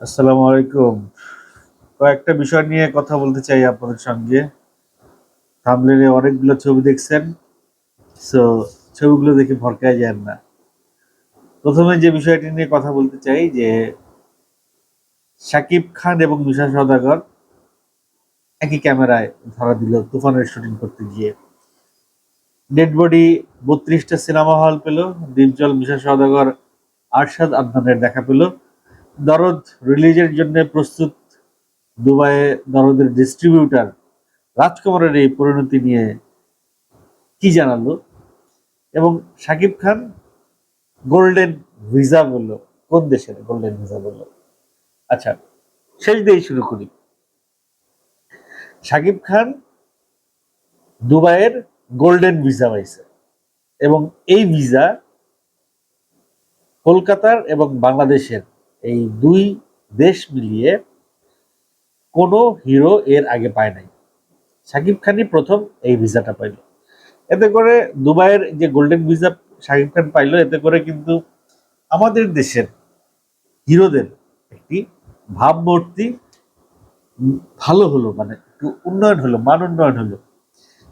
আসসালামু আলাইকুম। কয়েকটা বিষয় নিয়ে কথা বলতে চাই আপনাদের সঙ্গে। থামলেনে অনেকগুলো ছবি দেখছেন সো ছবিগুলো দেখে ভরকায় যান না। প্রথমে যে বিষয়টি নিয়ে কথা বলতে চাই, যে শাকিব খান এবং মিশা সদাগর একই ক্যামেরায় ধরা দিল তুফানের শুটিং করতে গিয়ে। ডেড বডি বত্রিশটা সিনেমা হল পেল, ডিপজল মিশা সদাগর আরশাদ আদনানের দেখা পেল। দরদ রিলিজের জন্য প্রস্তুত দুবাইয়ে দরদের ডিস্ট্রিবিউটার রাজকুমারের এই পরিণতি নিয়ে কি জানালো? এবং শাকিব খান গোল্ডেন ভিসা বলল, কোন দেশের গোল্ডেন ভিসা বলল? আচ্ছা শেষ দিয়েই শুরু করি। শাকিব খান দুবাইয়ের গোল্ডেন ভিসা পাইছে এবং এই ভিসা কলকাতার এবং বাংলাদেশের এই দুই দেশ মিলিয়ে কোনো হিরো এর আগে পায় নাই। শাকিব খানই প্রথম এই ভিসাটা পাইল। এতে করে দুবাইয়ের যে গোল্ডেন ভিসা শাকিব খান পাইলো, এতে করে কিন্তু আমাদের দেশের হিরোদের একটি ভাবমূর্তি ভালো হলো মানে একটু উন্নয়ন হলো, মান উন্নয়ন হলো।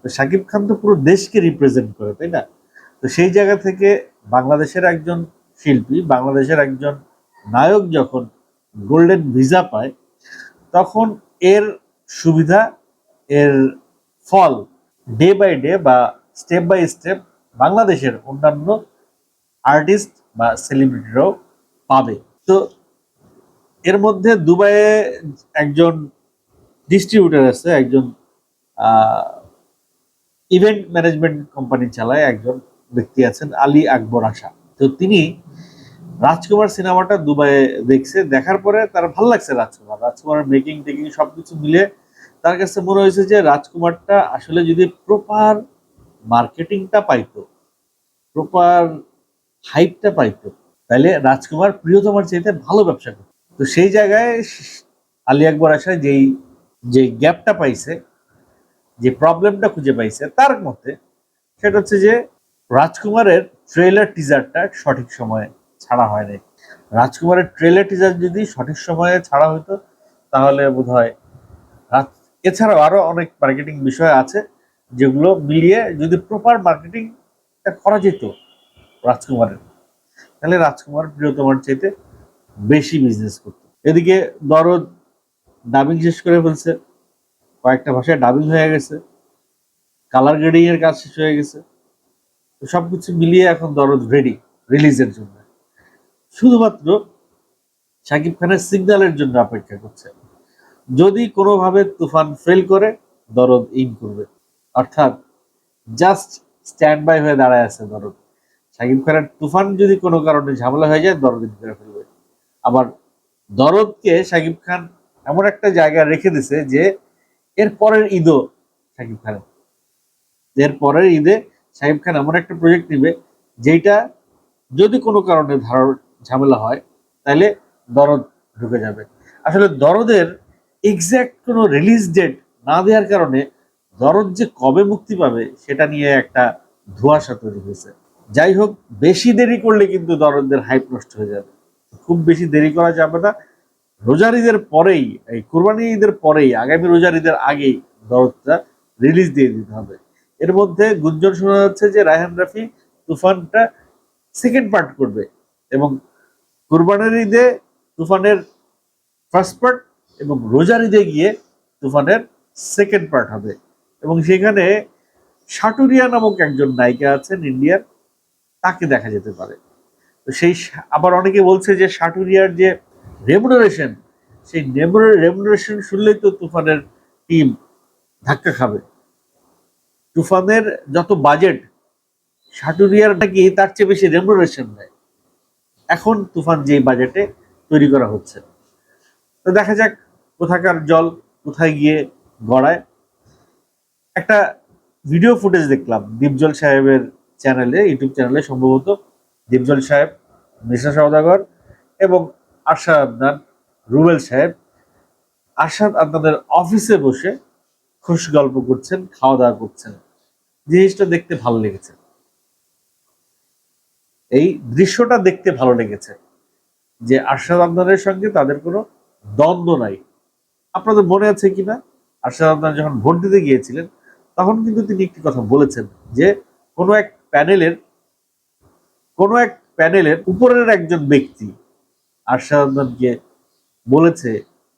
তো শাকিব খান তো পুরো দেশকে রিপ্রেজেন্ট করে, তাই না? তো সেই জায়গা থেকে বাংলাদেশের একজন শিল্পী, বাংলাদেশের একজন নায়ক যখন গোল্ডেন ভিসা পায়, তখন এর সুবিধা, এর ফল ডে বাই ডে বা স্টেপ বাই স্টেপ বাংলাদেশের অন্যান্য আর্টিস্ট বা সেলিব্রিটিরাও পাবে। তো এর মধ্যে দুবাইয়ে একজন ডিস্ট্রিবিউটার আছে, একজন ইভেন্ট ম্যানেজমেন্ট কোম্পানি চালায় একজন ব্যক্তি আছেন আলী আকবর আশা। তো তিনি রাজকুমার সিনেমাটা দুবাইয়ে দেখছে, দেখার পরে তার ভালো লাগছে রাজকুমার। রাজকুমারের মেকিং টেকিং সবকিছু মিলে তার কাছে মনে হয়েছে যে রাজকুমারটা আসলে যদি প্রপার মার্কেটিংটা পাইতো প্রপার হাইপটা পাইতো, তাহলে রাজকুমার প্রিয়তমার চাইতে ভালো ব্যবসা করতো। তো সেই জায়গায় আলী আকবর আশা যেই যে গ্যাপটা পাইছে, যে প্রবলেমটা খুঁজে পাইছে, তার মতে সেটা হচ্ছে যে রাজকুমারের ট্রেলার টিজারটা সঠিক সময়ে ছাড়া হয় নাই। রাজকুমারের ট্রেলার টিজার যদি সঠিক সময়ে ছাড়া হতো তাহলে বোধ হয় এছাড়াও আরও অনেক মার্কেটিং বিষয় আছে, যেগুলো মিলিয়ে যদি প্রপার মার্কেটিংটা করা যেত রাজকুমারের। তাহলে রাজকুমার প্রিয়তমার চাইতে বেশি বিজনেস করতো। এদিকে দরদ ডাবিং শেষ করে ফেলছে। কয়েকটা ভাষায় ডাবিং হয়ে গেছে। কালার গ্রেডিং এর কাজ শেষ হয়ে গেছে। তো সবকিছু মিলিয়ে এখন দরদ রেডি রিলিজের জন্য। শুধুমাত্র শাকিব খানের সিগন্যালের জন্য অপেক্ষা করছে। যদি কোনোভাবে তুফান ফেল করে, দরদ ইন করবে। অর্থাৎ জাস্ট স্ট্যান্ড বাই হয়ে দাঁড়ায় আছে দরদ। শাকিব খানের তুফান যদি কোনো কারণে ঝামেলা হয়ে যায়, দরদ ইন করে ফেলবে। আবার দরদকে শাকিব খান এমন একটা জায়গায় রেখে দিছে যে, এর পরের ঈদও শাকিব খানের। এর পরের ঈদে শাকিব খান এমন একটা প্রজেক্ট নিবে যেটা যদি কোনো কারণে ধার ঝামেলা হয় তাহলে দরদ ঢুকে যাবে। আসলে দরদের এক্স্যাক্ট কোনো রিলিজ ডেট না দেওয়ার কারণে দরদ যে কবে মুক্তি পাবে, সেটা নিয়ে একটা ধোঁয়াশা তৈরি হয়েছে। যাই হোক, বেশি দেরি করলে কিন্তু দরদের হাইপ নষ্ট হয়ে যাবে। খুব বেশি দেরি করা যাবে না। রোজার ঈদের পরেই, এই কোরবানি ঈদের পরেই, আগামী রোজার ঈদের আগেই দরদটা রিলিজ দিয়ে দিতে হবে। এর মধ্যে গুঞ্জন শোনা যাচ্ছে যে রায়হান রাফি তুফানটা সেকেন্ড পার্ট করবে এবং কুরবানের ঈদে তুফানের ফার্স্ট পার্ট এবং রোজার ঈদে গিয়ে তুফানের সেকেন্ড পার্ট হবে। এবং সেখানে সাটুরিয়া নামক একজন নায়িকা আছেন ইন্ডিয়ার তাকে দেখা যেতে পারে। তো সেই আবার অনেকে বলছে যে সাটুরিয়ার যে রেমুনারেশন সেই রেমুনারেশন শুনলেই তো তুফানের টিম ধাক্কা খাবে। তুফানের যত বাজেট সাটুরিয়ার নাকি তার চেয়ে বেশি রেমুনারেশন নেয়। এখন তুফান যে বাজেটে তৈরি করা হচ্ছে। তো দেখা যাক কোথাকার জল কোথায় গিয়ে গড়ায়। একটা ভিডিও ফুটেজ দেখলাম দীপজল সাহেবের চ্যানেলে ইউটিউব চ্যানেলে সম্ভবত। দীপজল সাহেব মিশা সওদাগর এবং আরশাদ আদনান, রুবেল সাহেব। আরশাদ আদনানের অফিসে বসে খুশ গল্প করছেন খাওয়া দাওয়া করছেন। জিনিসটা দেখতে ভালো লেগেছে। এই দৃশ্যটা দেখতে ভালো লেগেছে যে আরশাদ আদনানের সঙ্গে তাদের কোনো দ্বন্দ্ব নাই। আপনাদের মনে আছে কিনা? আরশাদ আদনান যখন ভোট দিতে গিয়েছিলেন, তখন কিন্তু তিনি একটি কথা বলেছেন যে কোনো এক প্যানেলের, কোনো এক প্যানেলের উপরের একজন ব্যক্তি আরশাদ আদনানকে বলেছে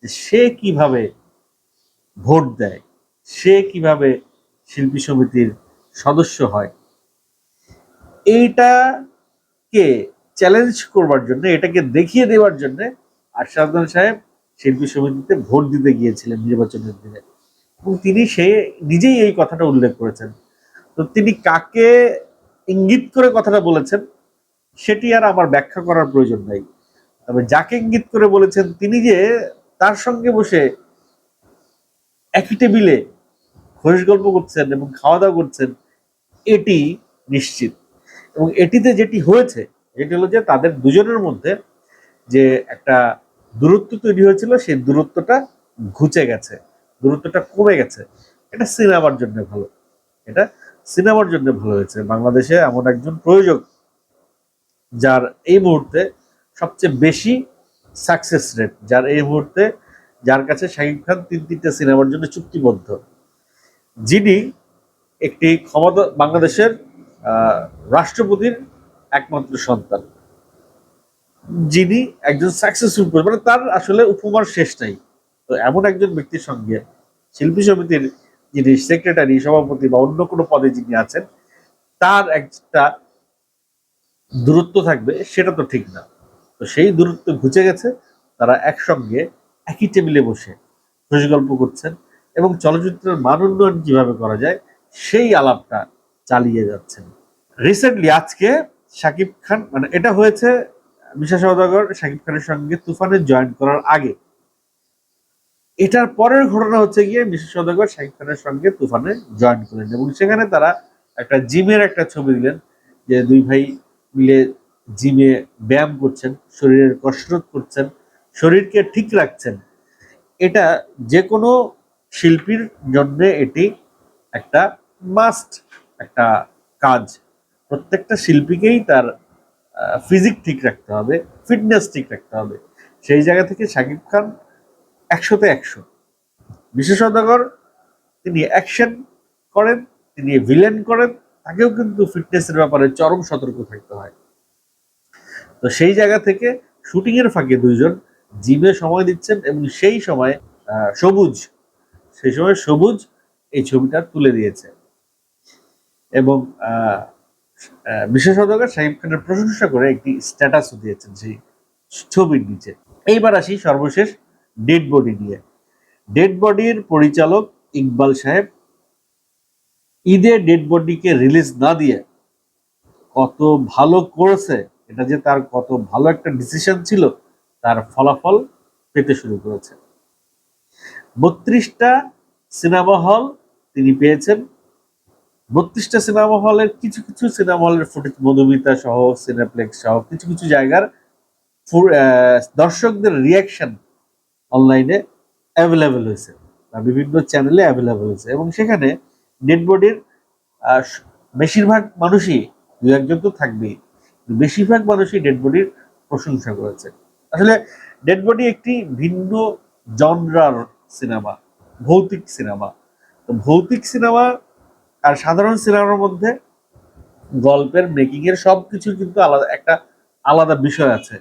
যে সে কীভাবে ভোট দেয়, সে কীভাবে শিল্পী সমিতির সদস্য হয়। এইটাকে চ্যালেঞ্জ করবার জন্য, এটাকে দেখিয়ে দেওয়ার জন্য আদনান সাহেব শিল্পী সমিতিতে ভোট দিতে গিয়েছিলেন নির্বাচনের দিনে। এবং তিনি সে নিজেই এই কথাটা উল্লেখ করেছেন। তো তিনি কাকে ইঙ্গিত করে কথাটা বলেছেন, সেটি আর আমার ব্যাখ্যা করার প্রয়োজন নাই। তবে যাকে ইঙ্গিত করে বলেছেন তিনি যে, তার সঙ্গে বসে একই টেবিলে খোঁজ গল্প করছেন এবং খাওয়া দাওয়া করছেন, এটি নিশ্চিত। এবং এটিতে যেটি হয়েছে যেটি হলো যে তাদের দুজনের মধ্যে যে একটা দূরত্ব তৈরি হয়েছিল, সেই দূরত্বটা ঘুচে গেছে, দূরত্বটা কমে গেছে। এটা সিনেমার জন্য ভালো। এটা সিনেমার জন্য ভালো হয়েছে। বাংলাদেশে এমন একজন প্রয়োজক যার এই মুহূর্তে সবচেয়ে বেশি সাকসেস রেট যার এই মুহূর্তে যার কাছে শাকিব খান তিন তিনটে সিনেমার জন্য চুক্তিবদ্ধ। যিনি একটি ক্ষমতা বাংলাদেশের রাষ্ট্রপতির একমাত্র সন্তান। যিনি একজন সাকসেসফুল মানে তার আসলে উপমার শেষ নাই। তো এমন একজন ব্যক্তির সঙ্গে শিল্পী সমিতির যিনি সেক্রেটারি সভাপতি বা অন্য কোনো পদে যিনি আছেন, তার একটা দূরত্ব থাকবে, সেটা তো ঠিক না। তো সেই দূরত্ব ঘুচে গেছে, তারা একসঙ্গে একই টেবিলে বসে খুশি গল্প করছেন এবং চলচ্চিত্রের মান উন্নয়ন কীভাবে করা যায়, সেই আলাপটা চালিয়ে যাচ্ছেন। রিসেন্টলি আজকে শাকিব খান মানে এটা হয়েছে মিশা সওদাগর শাকিব খানের সঙ্গে তুফানে জয়েন করার আগে। এটার পরের ঘটনা হচ্ছে গিয়ে মিশা সওদাগর শাকিব খানের সঙ্গে তুফানে জয়েন করলেন এবং সেখানে তারা একটা জিমের একটা ছবি দিলেন যে দুই ভাই মিলে জিমে ব্যায়াম করছেন, শরীরের কসরত করছেন, শরীরকে ঠিক রাখছেন। এটা যে কোনো শিল্পীর জন্য এটি একটা মাস্ট একটা কাজ। প্রত্যেকটা শিল্পীকেই তার ফিজিক ঠিক রাখতে হবে ফিটনেস ঠিক রাখতে হবে। সেই জায়গা থেকে শাকিব খান একশোতে একশো। বিশেষ সদাগর তিনি অ্যাকশন করেন, তিনি ভিলেন করেন, তাকেও কিন্তু ফিটনেসের ব্যাপারে চরম সতর্ক থাকতে হয়। তো সেই জায়গা থেকে শুটিং এর ফাঁকে দুইজন, জিমে সময় দিচ্ছেন এবং সেই সময় সবুজ, সেই সময় সবুজ এই ছবিটা তুলে দিয়েছে। এবং আহ, আহ, বিশেষ অধ্যক্ষ শাহিব খানের প্রশংসা করে একটি স্ট্যাটাসও দিয়েছেন সেই ছবির নিচে। এইবার আসি সর্বশেষ ডেড বডি নিয়ে। ডেড বডির পরিচালক ইকবাল সাহেব ঈদে ডেড বডিকে রিলিজ না দিয়ে কত ভালো করেছে এটা যে তার কত ভালো একটা ডিসিশন ছিল তার ফলাফল পেতে শুরু করেছে। বত্রিশটা সিনেমা হল তিনি পেয়েছেন বত্রিশটা সিনেমা হলের, কিছু কিছু সিনেমা হলের ফুটেজ মধুমিতা সহ সিনেপ্লেক্স সহ, কিছু কিছু জায়গার দর্শকদের রিয়াকশন অনলাইনে অ্যাভেলেবেল হয়েছে বিভিন্ন চ্যানেলে অ্যাভেলেবেল হয়েছে। এবং সেখানে ডেড বডির বেশিরভাগ মানুষই, দু একজন তো থাকবেই, বেশিরভাগ মানুষই ডেড বডির প্রশংসা করেছে। আসলে ডেড বডি একটি ভিন্ন জনরার সিনেমা ভৌতিক সিনেমা তো ভৌতিক সিনেমা আর সাধারণ সিনেমার মধ্যে গল্পের মেকিং এর সব কিছু কিন্তু আলাদা, একটা আলাদা বিষয় আছে।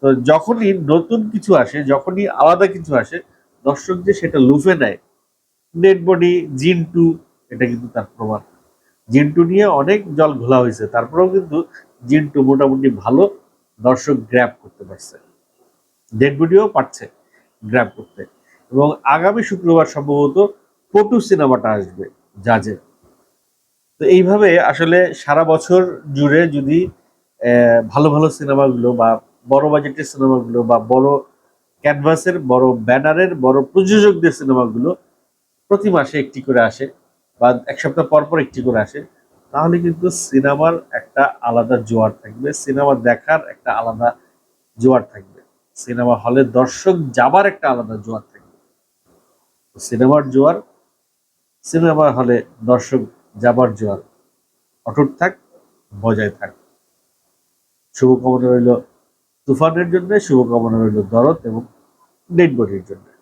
তো যখনই নতুন কিছু আসে, যখনই আলাদা কিছু আসে, দর্শক যে সেটা লুফে নেয়। ডেড বডি জিন টু এটা কিন্তু তার প্রমাণ। জিন টু নিয়ে অনেক জল ঘোলা হয়েছে, তারপরেও কিন্তু জিন টু মোটামুটি ভালো দর্শক গ্র্যাপ করতে পারছে। ডেড বডিও পারছে গ্র্যাপ করতে। এবং আগামী শুক্রবার সম্ভবত পটু সিনেমাটা আসবে, জাজের। তো এইভাবে আসলে সারা বছর জুড়ে যদি ভালো ভালো সিনেমাগুলো বা বড় বাজেটের সিনেমাগুলো বা বড় ক্যানভাসের বড় ব্যানারের বড় প্রযোজকদের সিনেমাগুলো প্রতি মাসে একটি করে আসে বা এক সপ্তাহ পর পর একটি করে আসে, তাহলে কিন্তু সিনেমার একটা আলাদা জোয়ার থাকবে, সিনেমা দেখার একটা আলাদা জোয়ার থাকবে, সিনেমা হলে দর্শক যাবার একটা আলাদা জোয়ার থাকবে। সিনেমার জোয়ার, সিনেমা হলে দর্শক যাবার জোয়ার। অটুট থাক, বজায় থাক। শুভকামনা রইল তুফানের জন্য, শুভকামনা রইল দরদ এবং ডেড বডির জন্য।